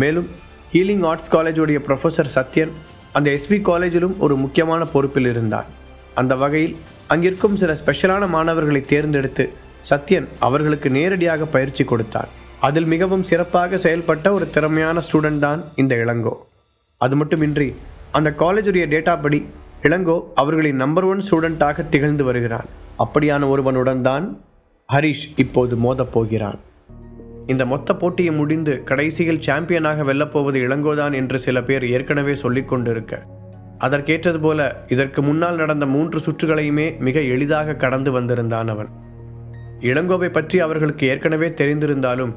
மேலும் healing arts காலேஜுடைய professor Sathyan அந்த எஸ்வி காலேஜிலும் ஒரு முக்கியமான பொறுப்பில் இருந்தார். அந்த வகையில் அங்கிருக்கும் சில ஸ்பெஷலான மாணவர்களை தேர்ந்தெடுத்து சத்யன் அவர்களுக்கு நேரடியாக பயிற்சி கொடுத்தார். அதில் மிகவும் சிறப்பாக செயல்பட்ட ஒரு திறமையான ஸ்டூடெண்ட் தான் இந்த இளங்கோ. அது மட்டுமின்றி அந்த காலேஜுடைய டேட்டா படி இளங்கோ அவர்களின் நம்பர் ஒன் ஸ்டூடெண்ட்டாக திகழ்ந்து வருகிறான். அப்படியான ஒருவனுடன் தான் ஹரிஷ் இப்போது மோதப் போகிறான். இந்த மொத்த போட்டியை முடிந்து கடைசியில் சாம்பியனாக வெல்லப்போவது இளங்கோதான் என்று சில பேர் ஏற்கனவே சொல்லிக்கொண்டிருக்க அதற்கேற்றது போல இதற்கு முன்னால் நடந்த மூன்று சுற்றுகளையுமே மிக எளிதாக கடந்து வந்திருந்தான் அவன். இளங்கோவை பற்றி அவர்களுக்கு ஏற்கனவே தெரிந்திருந்தாலும்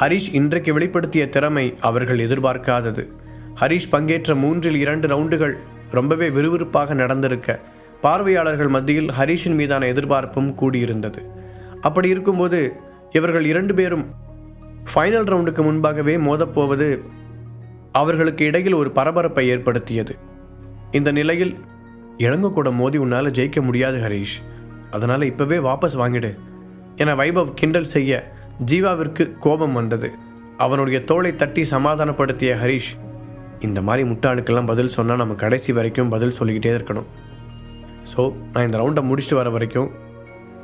ஹரிஷ் இன்றைக்கு வெளிப்படுத்திய திறமை அவர்கள் எதிர்பார்க்காதது. ஹரிஷ் பங்கேற்ற மூன்றில் இரண்டு ரவுண்டுகள் ரொம்பவே விறுவிறுப்பாக நடந்திருக்க பார்வையாளர்கள் மத்தியில் ஹரிஷின் மீதான எதிர்பார்ப்பும் கூடியிருந்தது. அப்படி இருக்கும்போது இவர்கள் இரண்டு பேரும் ஃபைனல் ரவுண்டுக்கு முன்பாகவே மோதப்போவது அவர்களுக்கு இடையில் ஒரு பரபரப்பை ஏற்படுத்தியது. இந்த நிலையில் இளங்க கூட மோதி உன்னால் ஜெயிக்க முடியாது ஹரீஷ். அதனால் இப்போவே வாபஸ் வாங்கிடு. என வைபவ் கிண்டல் செய்ய ஜீவாவிற்கு கோபம் வந்தது. அவனுடைய தோளை தட்டி சமாதானப்படுத்திய ஹரீஷ் இந்த மாதிரி முட்டாளுக்கெல்லாம் பதில் சொன்னால் நம்ம கடைசி வரைக்கும் பதில் சொல்லிக்கிட்டே இருக்கணும். ஸோ நான் இந்த ரவுண்டை முடிச்சுட்டு வர வரைக்கும்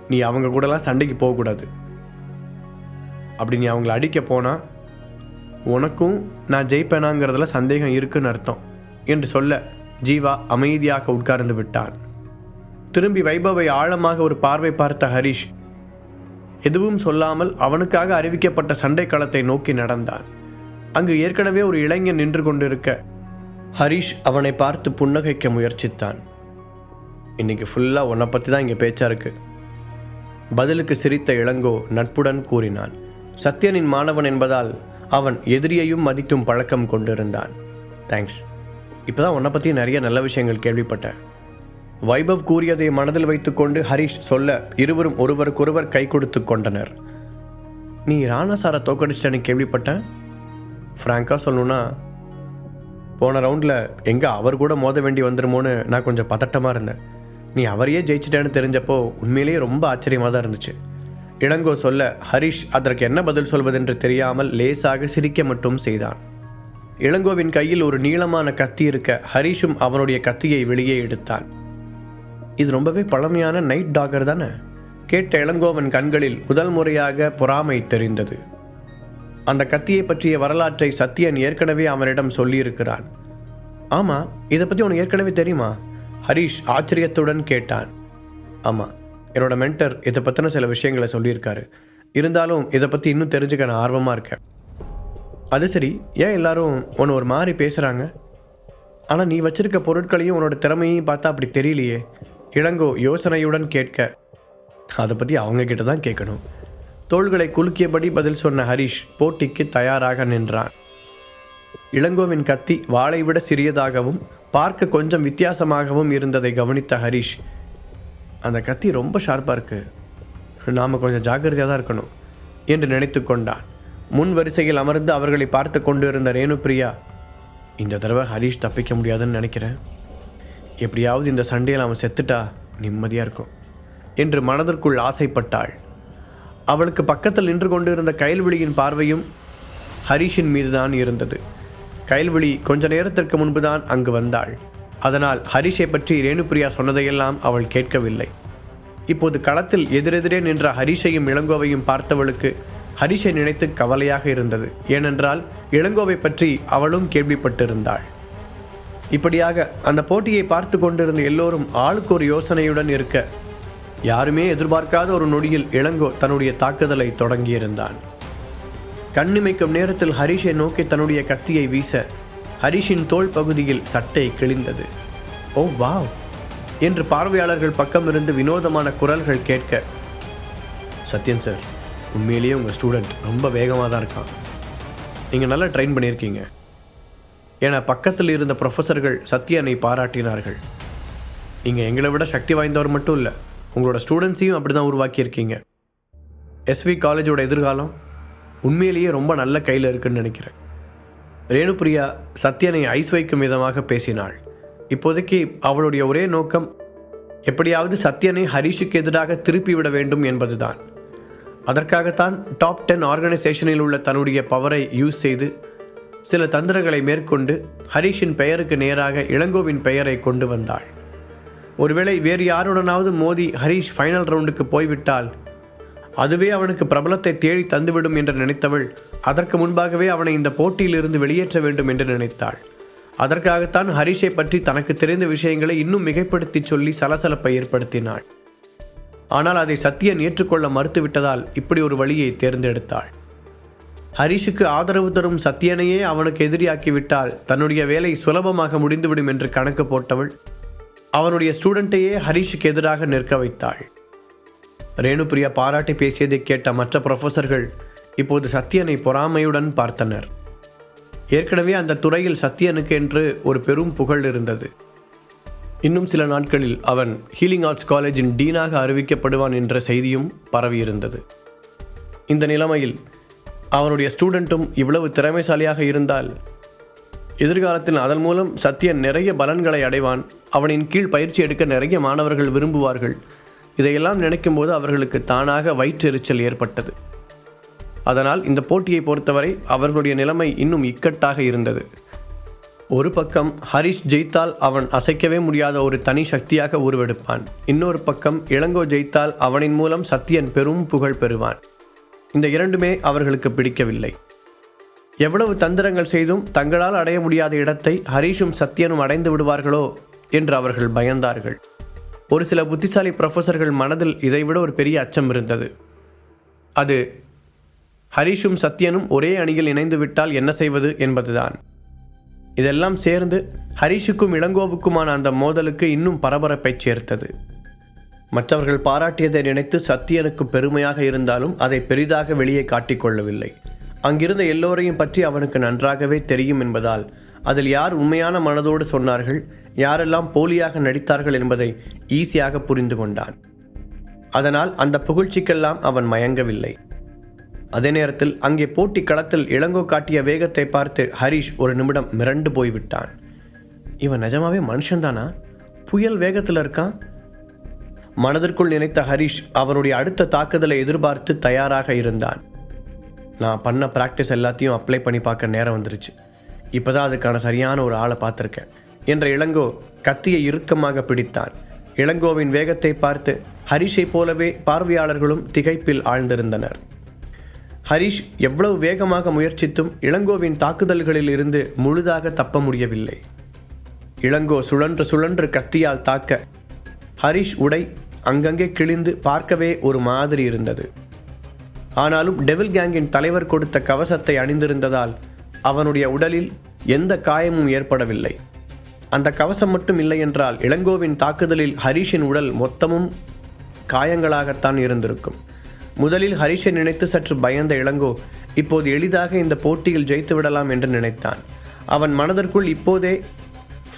நீ அவங்க கூடலாம் சண்டைக்கு போகக்கூடாது. அப்படி நீ அவங்கள அடிக்க போனால் உனக்கும் நான் ஜெயிப்பேனாங்கிறதுல சந்தேகம் இருக்குன்னு அர்த்தம் என்று சொல்ல ஜீவா அமைதியாக உட்கார்ந்து விட்டான். திரும்பி வைபவை ஆழமாக ஒரு பார்வை பார்த்த ஹரிஷ் எதுவும் சொல்லாமல் அவனுக்காக அறிவிக்கப்பட்ட சண்டை களத்தை நோக்கி நடந்தான். அங்கு ஏற்கனவே ஒரு இளைஞன் நின்று கொண்டிருக்க ஹரிஷ் அவனை பார்த்து புன்னகைக்க முயற்சித்தான். இன்னைக்கு ஃபுல்லாக உன்னை பற்றி தான் இங்கே பேச்சா இருக்கு பதிலுக்கு சிரித்த இளங்கோ நட்புடன் கூறினான். சத்யனின் மாணவன் என்பதால் அவன் எதிரியையும் மதிக்கும் பழக்கம் கொண்டிருந்தான். தேங்க்ஸ் இப்போதான் உன்னை பற்றி நிறைய நல்ல விஷயங்கள் கேள்விப்பட்டேன். வைபவ் கூறியதை மனதில் வைத்துக்கொண்டு ஹரிஷ் சொல்ல இருவரும் ஒருவருக்கொருவர் கை கொடுத்து கொண்டனர். நீ ராணா சாரை தோக்கடிச்சிட்டனு கேள்விப்பட்டேன்? ஃப்ராங்காக சொல்லணும்னா போன ரவுண்டில் எங்கே அவர் கூட மோத வேண்டி வந்துருமோன்னு நான் கொஞ்சம் பதட்டமாக இருந்தேன். நீ அவரையே ஜெயிச்சிட்டேன்னு தெரிஞ்சப்போ உண்மையிலேயே ரொம்ப ஆச்சரியமாக தான் இருந்துச்சு. இளங்கோ சொல்ல ஹரிஷ் அதற்கு என்ன பதில் சொல்வதென்று தெரியாமல் லேசாக சிரிக்க மட்டும் செய்தான். இளங்கோவின் கையில் ஒரு நீளமான கத்தி இருக்க ஹரிஷும் அவனுடைய கத்தியை வெளியே எடுத்தான். இது ரொம்பவே பழமையான நைட் டாகர் தானே? கேட்ட இளங்கோவன் கண்களில் முதல் முறையாக பொறாமை தெரிந்தது. அந்த கத்தியை பற்றிய வரலாற்றை சத்யன் ஏற்கனவே அவனிடம் சொல்லியிருக்கிறான். ஆமாம் இதை பற்றி உனக்கு ஏற்கனவே தெரியுமா? ஹரிஷ் ஆச்சரியத்துடன் கேட்டான். ஆமாம் என்னோட மென்டர் இதை பற்றின சில விஷயங்களை சொல்லியிருக்காரு. இருந்தாலும் இதை பற்றி இன்னும் தெரிஞ்சுக்க நான் ஆர்வமாக இருக்கேன். அது சரி ஏன் எல்லாரும் உன்னை ஒரு மாதிரி பேசுகிறாங்க ஆனால் நீ வச்சிருக்க பொருட்களையும் உன்னோட திறமையும் பார்த்தா அப்படி தெரியலையே. இளங்கோ யோசனையுடன் கேட்க அதை பற்றி அவங்கக்கிட்ட தான் கேட்கணும். தோள்களை குலுக்கியபடி பதில் சொன்ன ஹரிஷ் போட்டிக்கு தயாராக நின்றான். இளங்கோவின் கத்தி வாளை விட சிறியதாகவும் பார்க்க கொஞ்சம் வித்தியாசமாகவும் இருந்ததை கவனித்த ஹரிஷ் அந்த கத்தி ரொம்ப ஷார்ப்பாக இருக்குது நாம் கொஞ்சம் ஜாக்கிரதையாக தான் இருக்கணும் என்று நினைத்து கொண்டான். முன் வரிசையில் அமர்ந்து அவர்களை பார்த்து கொண்டு இருந்த ரேணுபிரியா இந்த தடவை ஹரிஷ் தப்பிக்க முடியாதுன்னு நினைக்கிறேன். எப்படியாவது இந்த சண்டையில் அவன் செத்துட்டா நிம்மதியாக இருக்கும் என்று மனதிற்குள் ஆசைப்பட்டாள். அவளுக்கு பக்கத்தில் நின்று கொண்டிருந்த கயல்விழியின் பார்வையும் ஹரிஷின் மீதுதான் இருந்தது. கயல்விழி கொஞ்ச நேரத்திற்கு முன்புதான் அங்கு வந்தாள். அதனால் ஹரிஷை பற்றி ரேணுபிரியா சொன்னதையெல்லாம் அவள் கேட்கவில்லை. இப்போது களத்தில் எதிரெதிரே நின்ற ஹரிஷையும் இளங்கோவையும் பார்த்தவளுக்கு ஹரிஷை நினைத்து கவலையாக இருந்தது. ஏனென்றால் இளங்கோவை பற்றி அவளும் கேள்விப்பட்டிருந்தாள். இப்படியாக அந்த போட்டியை பார்த்து கொண்டிருந்த எல்லோரும் ஆளுக்கு ஒரு யோசனையுடன் இருக்க யாருமே எதிர்பார்க்காத ஒரு நொடியில் இளங்கோ தன்னுடைய தாக்குதலை தொடங்கியிருந்தான். கண்ணிமைக்கும் நேரத்தில் ஹரிஷை நோக்கி தன்னுடைய கத்தியை வீச ஹரிஷின் தோள் பகுதியில் சட்டை கிழிந்தது. ஓ வாவ் என்று பார்வையாளர்கள் பக்கமிருந்து வினோதமான குரல்கள் கேட்க சத்யன் சார் உண்மையிலேயே உங்கள் ஸ்டூடெண்ட் ரொம்ப வேகமாக தான் இருக்கான். நீங்கள் நல்லா ட்ரெயின் பண்ணியிருக்கீங்க. என பக்கத்தில் இருந்த ப்ரொஃபஸர்கள் சத்யனை பாராட்டினார்கள். நீங்கள் எங்களை விட சக்தி வாய்ந்தவர் மட்டும் இல்லை உங்களோட ஸ்டூடெண்ட்ஸையும் அப்படி தான் உருவாக்கியிருக்கீங்க. எஸ்வி காலேஜோட எதிர்காலம் உண்மையிலேயே ரொம்ப நல்ல கையில் இருக்குன்னு நினைக்கிறேன். ரேணுபிரியா சத்யனை ஐஸ் வைக்கும் விதமாக பேசினாள். இப்போதைக்கு அவளுடைய ஒரே நோக்கம் எப்படியாவது சத்யனை ஹரிஷுக்கு எதிராக திருப்பி விட வேண்டும் என்பதுதான். அதற்காகத்தான் டாப் டென் ஆர்கனைசேஷனில் உள்ள தன்னுடைய பவரை யூஸ் செய்து சில தந்திரங்களை மேற்கொண்டு ஹரிஷின் பெயருக்கு நேராக இளங்கோவின் பெயரை கொண்டு வந்தாள். ஒருவேளை வேறு யாருடனாவது மோதி ஹரிஷ் ஃபைனல் ரவுண்டுக்கு போய்விட்டால் அதுவே அவனுக்கு பிரபலத்தை தேடி தந்துவிடும் என்று நினைத்தவள் அதற்கு முன்பாகவே அவனை இந்த போட்டியிலிருந்து வெளியேற்ற வேண்டும் என்று நினைத்தாள். அதற்காகத்தான் ஹரிஷை பற்றி தனக்கு தெரிந்த விஷயங்களை இன்னும் மிகைப்படுத்தி சொல்லி சலசலப்பை ஏற்படுத்தினாள். ஆனால் அதை சத்தியன் ஏற்றுக்கொள்ள மறுத்துவிட்டதால் இப்படி ஒரு வழியை தேர்ந்தெடுத்தாள். ஹரிஷுக்கு ஆதரவு தரும் சத்தியனையே அவனுக்கு எதிரியாக்கிவிட்டால் தன்னுடைய வேலை சுலபமாக முடிந்துவிடும் என்று கணக்கு போட்டவள் அவனுடைய ஸ்டூடெண்ட்டையே ஹரிஷுக்கு எதிராக நிற்க வைத்தாள். ரேணுபிரியா பாராட்டி பேசியதை கேட்ட மற்ற ப்ரொஃபஸர்கள் இப்போது சத்யனை பொறாமையுடன் பார்த்தனர். ஏற்கனவே அந்த துறையில் சத்யனுக்கு என்று ஒரு பெரும் புகழ் இருந்தது. இன்னும் சில நாட்களில் அவன் ஹீலிங் ஆர்ட்ஸ் காலேஜின் டீனாக அறிவிக்கப்படுவான் என்ற செய்தியும் பரவியிருந்தது இந்த நிலைமையில் அவனுடைய ஸ்டூடெண்ட்டும் இவ்வளவு திறமைசாலியாக இருந்தால் எதிர்காலத்தில் அதன் மூலம் சத்யன் நிறைய பலன்களை அடைவான் அவனின் கீழ் பயிற்சி எடுக்க நிறைய மாணவர்கள் விரும்புவார்கள் இதையெல்லாம் நினைக்கும் போது அவர்களுக்கு தானாக வயிற்றெரிச்சல் ஏற்பட்டது. அதனால் இந்த போட்டியை பொறுத்தவரை அவர்களுடைய நிலைமை இன்னும் இக்கட்டாக இருந்தது. ஒரு பக்கம் ஹரிஷ் ஜெயித்தால் அவன் அசைக்கவே முடியாத ஒரு தனி சக்தியாக உருவெடுப்பான். இன்னொரு பக்கம் இளங்கோ ஜெயித்தால் அவனின் மூலம் சத்தியன் பெரும் புகழ் பெறுவான். இந்த இரண்டுமே அவர்களுக்கு பிடிக்கவில்லை. எவ்வளவு தந்திரங்கள் செய்தும் தங்களால் அடைய முடியாத இடத்தை ஹரிஷும் சத்யனும் அடைந்து விடுவார்களோ என்று அவர்கள் பயந்தார்கள். ஒரு சில புத்திசாலி ப்ரொஃபஸர்கள் மனதில் இதைவிட ஒரு பெரிய அச்சம் இருந்தது. அது ஹரிஷும் சத்யனும் ஒரே அணியில் இணைந்து விட்டால் என்ன செய்வது என்பதுதான். இதெல்லாம் சேர்ந்து ஹரிஷுக்கும் இளங்கோவுக்குமான அந்த மோதலுக்கு இன்னும் பரபரப்பை சேர்த்தது. மற்றவர்கள் பாராட்டியதை நினைத்து சத்தியனுக்கு பெருமையாக இருந்தாலும் அதை பெரிதாக வெளியே காட்டிக்கொள்ளவில்லை அங்கிருந்த எல்லோரையும் பற்றி அவனுக்கு நன்றாகவே தெரியும் என்பதால் அதில் யார் உண்மையான மனதோடு சொன்னார்கள் யாரெல்லாம் போலியாக நடித்தார்கள் என்பதை ஈஸியாக புரிந்து கொண்டான். அதனால் அந்த புகழ்ச்சிக்கெல்லாம் அவன் மயங்கவில்லை. அதே நேரத்தில் அங்கே போட்டி களத்தில் இளங்கோ காட்டிய வேகத்தை பார்த்து ஹரிஷ் ஒரு நிமிடம் மிரண்டு போய்விட்டான். இவன் நிஜமாவே மனுஷன்தானா? புயல் வேகத்தில் இருக்கான் மனதிற்குள் நினைத்த ஹரிஷ் அவனுடைய அடுத்த தாக்குதலை எதிர்பார்த்து தயாராக இருந்தான். நான் பண்ண ப்ராக்டிஸ் எல்லாத்தையும் அப்ளை பண்ணி பார்க்க நேரம் வந்துருச்சு. இப்போதான் அதுக்கான சரியான ஒரு ஆளை பார்த்துருக்கேன். என்ற இளங்கோ கத்தியை இறுக்கமாக பிடித்தான். இளங்கோவின் வேகத்தை பார்த்து ஹரிஷை போலவே பார்வையாளர்களும் திகைப்பில் ஆழ்ந்திருந்தனர். ஹரிஷ் எவ்வளவு வேகமாக முயற்சித்தும் இளங்கோவின் தாக்குதல்களில் இருந்து முழுதாக தப்ப முடியவில்லை. இளங்கோ சுழன்று சுழன்று கத்தியால் தாக்க ஹரிஷ் உடை அங்கங்கே கிழிந்து பார்க்கவே ஒரு மாதிரி இருந்தது. ஆனாலும் டெவில் கேங்கின் தலைவர் கொடுத்த கவசத்தை அணிந்திருந்ததால் அவனுடைய உடலில் எந்த காயமும் ஏற்படவில்லை. அந்த கவசம் மட்டும் இல்லை என்றால் இளங்கோவின் தாக்குதலில் ஹரிஷின் உடல் மொத்தமும் காயங்களாகத்தான் இருந்திருக்கும். முதலில் ஹரிஷை நினைத்து சற்று பயந்த இளங்கோ இப்போது எளிதாக இந்த போட்டியில் ஜெயித்து விடலாம் என்று நினைத்தான். அவன் மனதிற்குள் இப்போதே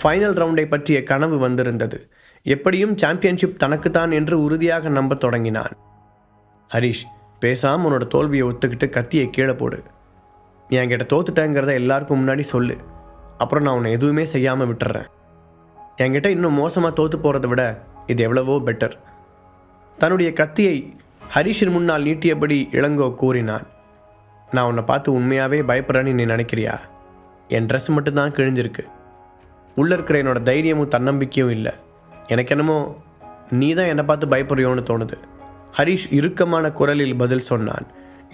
ஃபைனல் ரவுண்டை பற்றிய கனவு வந்திருந்தது. எப்படியும் சாம்பியன்ஷிப் தனக்குத்தான் என்று உறுதியாக நம்பத் தொடங்கினான். ஹரிஷ் பேசாம உன்னோட தோல்வியை ஒத்துக்கிட்டு கத்தியை கீழே போடு. என்கிட்ட தோத்துட்டேங்கிறத எல்லாருக்கும் முன்னாடி சொல்லு. அப்புறம் நான் உன்னை எதுவுமே செய்யாமல் விட்டுறேன். என்கிட்ட இன்னும் மோசமாக தோற்று போகிறத விட இது எவ்வளவோ பெட்டர் தன்னுடைய கத்தியை ஹரிஷின் முன்னால் நீட்டியபடி இளங்கோ கூறினான். நான் உன்னை பார்த்து உண்மையாகவே பயப்படுறேன்னு நீ நினைக்கிறியா? என் ட்ரெஸ் மட்டும்தான் கிழிஞ்சிருக்கு. உள்ளே இருக்கிற என்னோட தைரியமும் தன்னம்பிக்கையும் இல்லை. எனக்கு என்னமோ நீ தான் என்னை பார்த்து பயப்படுறியோன்னு தோணுது. ஹரிஷ் இறுக்கமான குரலில் பதில் சொன்னான்.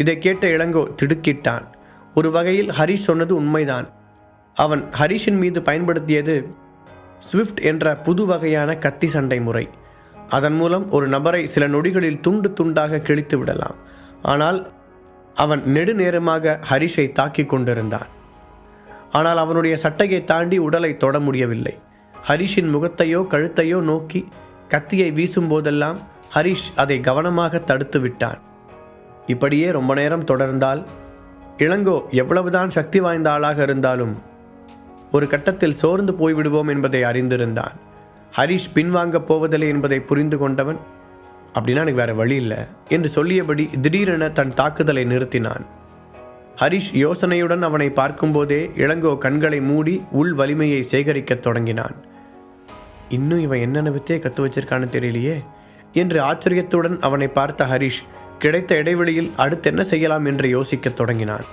இதை கேட்ட இளங்கோ திடுக்கிட்டான். ஒரு வகையில் ஹரிஷ் சொன்னது உண்மைதான். அவன் ஹரிஷின் மீது பயன்படுத்தியது ஸ்விஃப்ட் என்ற புது வகையான கத்தி சண்டை முறை. அதன் மூலம் ஒரு நபரை சில நொடிகளில் துண்டு துண்டாக கிழித்து விடலாம். ஆனால் அவன் நெடுநேரமாக ஹரிஷை தாக்கிக் கொண்டிருந்தான். ஆனால் அவனுடைய சட்டையை தாண்டி உடலை தொட முடியவில்லை. ஹரிஷின் முகத்தையோ கழுத்தையோ நோக்கி கத்தியை வீசும்போதெல்லாம் ஹரிஷ் அதை கவனமாக தடுத்து விட்டான். இப்படியே ரொம்ப நேரம் தொடர்ந்தால் இளங்கோ எவ்வளவுதான் சக்தி வாய்ந்த ஆளாக இருந்தாலும் ஒரு கட்டத்தில் சோர்ந்து போய்விடுவோம் என்பதை அறிந்திருந்தான். ஹரிஷ் பின்வாங்கப் போவதில்லை என்பதை புரிந்து கொண்டவன் அப்படின்னா எனக்கு வேற வழி இல்லை என்று சொல்லியபடி திடீரென தன் தாக்குதலை நிறுத்தினான். ஹரிஷ் யோசனையுடன் அவனை பார்க்கும்போதே இளங்கோ கண்களை மூடி உள் வலிமையை சேகரிக்கத் தொடங்கினான். இன்னும் இவன் என்னென்ன வித்தையை கற்று வச்சிருக்கான்னு தெரியலையே என்று ஆச்சரியத்துடன் அவனை பார்த்த ஹரிஷ் கிடைத்த இடைவெளியில் அடுத்து என்ன செய்யலாம் என்று யோசிக்கத் தொடங்கினான்.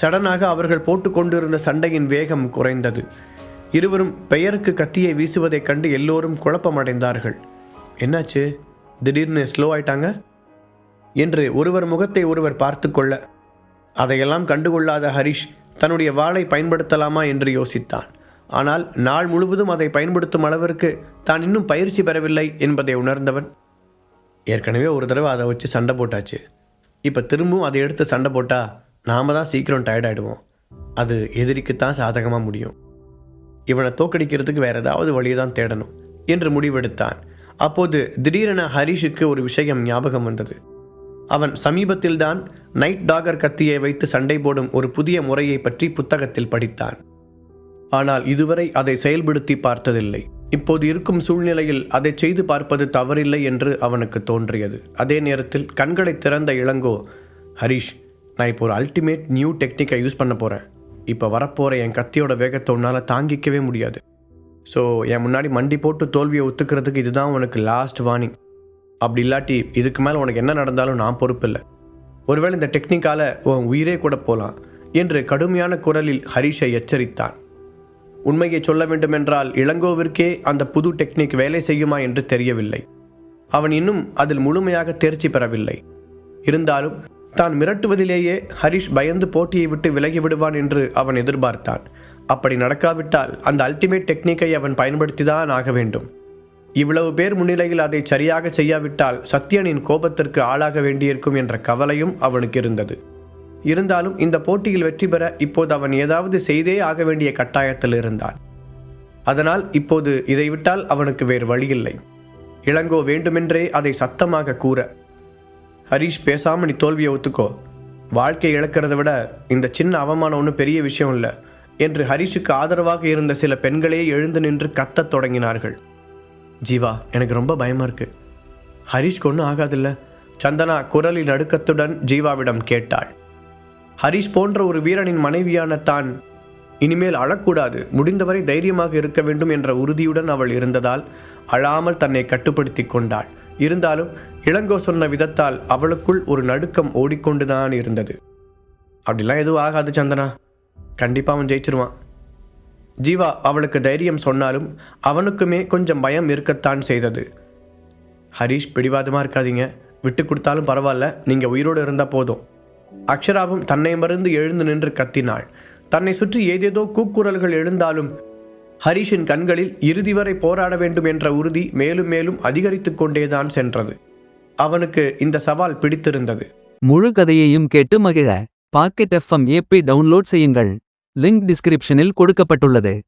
சடனாக அவர்கள் போட்டுக்கொண்டிருந்த சண்டையின் வேகம் குறைந்தது. இருவரும் பெயருக்கு கத்தியை வீசுவதைக் கண்டு எல்லோரும் குழப்பமடைந்தார்கள். என்னாச்சு? திடீர்னு ஸ்லோ ஆயிட்டாங்க? என்று ஒருவர் முகத்தை ஒருவர் பார்த்து கொள்ள. அதையெல்லாம் கண்டுகொள்ளாத ஹரிஷ் தன்னுடைய வாளை பயன்படுத்தலாமா என்று யோசித்தான். ஆனால் நாள் முழுவதும் அதை பயன்படுத்தும் அளவிற்கு தான் இன்னும் பயிற்சி பெறவில்லை என்பதை உணர்ந்தவன் ஏற்கனவே ஒரு தடவை அதை வச்சு சண்டை போட்டாச்சு. இப்போ திரும்பவும் அதை எடுத்து சண்டை போட்டால் நாம தான் சீக்கிரம் டயர்டாயிடுவோம் அது எதிரிக்குத்தான் சாதகமாக முடியும். இவனை தோக்கடிக்கிறதுக்கு வேறு ஏதாவது வழியை தான் தேடணும் என்று முடிவெடுத்தான். அப்போது திடீரென ஹரிஷுக்கு ஒரு விஷயம் ஞாபகம் வந்தது. அவன் சமீபத்தில்தான் நைட் டாகர் கத்தியை வைத்து சண்டை போடும் ஒரு புதிய முறையை பற்றி புத்தகத்தில் படித்தான். ஆனால் இதுவரை அதை செயல்படுத்தி பார்த்ததில்லை. இப்போது இருக்கும் சூழ்நிலையில் அதை செய்து பார்ப்பது தவறில்லை என்று அவனுக்கு தோன்றியது. அதே நேரத்தில் கண்களை திறந்த இளங்கோ ஹரிஷ் நான் இப்போ ஒரு அல்டிமேட் நியூ டெக்னிக்கை யூஸ் பண்ண போகிறேன் இப்போ வரப்போகிற என் கத்தியோட வேகத்தை உன்னால் தாங்கிக்கவே முடியாது. ஸோ என் முன்னாடி மண்டி போட்டு தோல்வியை ஒத்துக்கிறதுக்கு இதுதான் உனக்கு லாஸ்ட் வார்னிங் அப்படி இல்லாட்டி இதுக்கு மேலே உனக்கு என்ன நடந்தாலும் நான் பொறுப்பில்லை ஒருவேளை இந்த டெக்னிக்கால உன் உயிரே கூட போகலாம் என்று கடுமையான குரலில் ஹரிஷை எச்சரித்தான். உண்மையை சொல்ல வேண்டுமென்றால் இளங்கோவிற்கே அந்த புது டெக்னிக் வேலை செய்யுமா என்று தெரியவில்லை. அவன் இன்னும் அதில் முழுமையாக தேர்ச்சி பெறவில்லை. இருந்தாலும் தான் மிரட்டுவதிலேயே ஹரிஷ் பயந்து போட்டியை விட்டு விலகி விடுவான் என்று அவன் எதிர்பார்த்தான். அப்படி நடக்காவிட்டால் அந்த அல்டிமேட் டெக்னிக்கை அவன் பயன்படுத்திதான் ஆக வேண்டும். இவ்வளவு பேர் முன்னிலையில் அதை சரியாக செய்யாவிட்டால் சத்யனின் கோபத்திற்கு ஆளாக வேண்டியிருக்கும் என்ற கவலையும் அவனுக்கு இருந்தது. இருந்தாலும் இந்த போட்டியில் வெற்றி பெற இப்போது அவன் ஏதாவது செய்தே ஆக வேண்டிய கட்டாயத்தில் இருந்தான். அதனால் இப்போது இதை விட்டால் அவனுக்கு வேறு வழியில்லை. இளங்கோ வேண்டுமென்றே அதை சத்தமாக கூற. ஹரிஷ் பேசாம நீ தோல்வியை ஒத்துக்கோ. வாழ்க்கை இழக்கிறத விட இந்த சின்ன அவமானம் ஒன்றும் பெரிய விஷயம் இல்லை என்று ஹரிஷுக்கு ஆதரவாக இருந்த சில பெண்களே எழுந்து நின்று கத்தத் தொடங்கினார்கள். ஜீவா எனக்கு ரொம்ப பயமா இருக்கு. ஹரிஷ்க்கு ஒன்றும் ஆகாதில்ல. சந்தனா குரலின் நடுக்கத்துடன் ஜீவாவிடம் கேட்டாள். ஹரிஷ் போன்ற ஒரு வீரனின் மனைவியான தான் இனிமேல் அழக்கூடாது. முடிந்தவரை தைரியமாக இருக்க வேண்டும் என்ற உறுதியுடன் அவள் இருந்ததால் அழாமல் தன்னை கட்டுப்படுத்தி கொண்டாள். இருந்தாலும் இளங்கோ சொன்ன விதத்தால் அவளுக்குள் ஒரு நடுக்கம் ஓடிக்கொண்டுதான் இருந்தது. அப்படிலாம் எதுவும் ஆகாது சந்தனா. கண்டிப்பாக அவன் ஜெயிச்சிருவான். ஜீவா அவளுக்கு தைரியம் சொன்னாலும் அவனுக்குமே கொஞ்சம் பயம் இருக்கத்தான் செய்தது. ஹரிஷ் பிடிவாதமாக இருக்காதீங்க. விட்டு கொடுத்தாலும் பரவாயில்ல. நீங்கள் உயிரோடு இருந்தால் போதும். அக்ஷராவும் தன்னை மறந்து எழுந்து நின்று கத்தினாள். தன்னை சுற்றி ஏதேதோ கூக்குரல்கள் எழுந்தாலும் ஹரிஷின் கண்களில் இறுதி வரை போராட வேண்டும் என்ற உறுதி மேலும் மேலும் அதிகரித்து கொண்டேதான் சென்றது. அவனுக்கு இந்த சவால் பிடித்திருந்தது. முழு கதையையும் கேட்டு மகிழ பாக்கெட் எஃப்எம் ஏபி டவுன்லோட் செய்யுங்கள். லிங்க் டிஸ்கிரிப்ஷனில் கொடுக்கப்பட்டுள்ளது.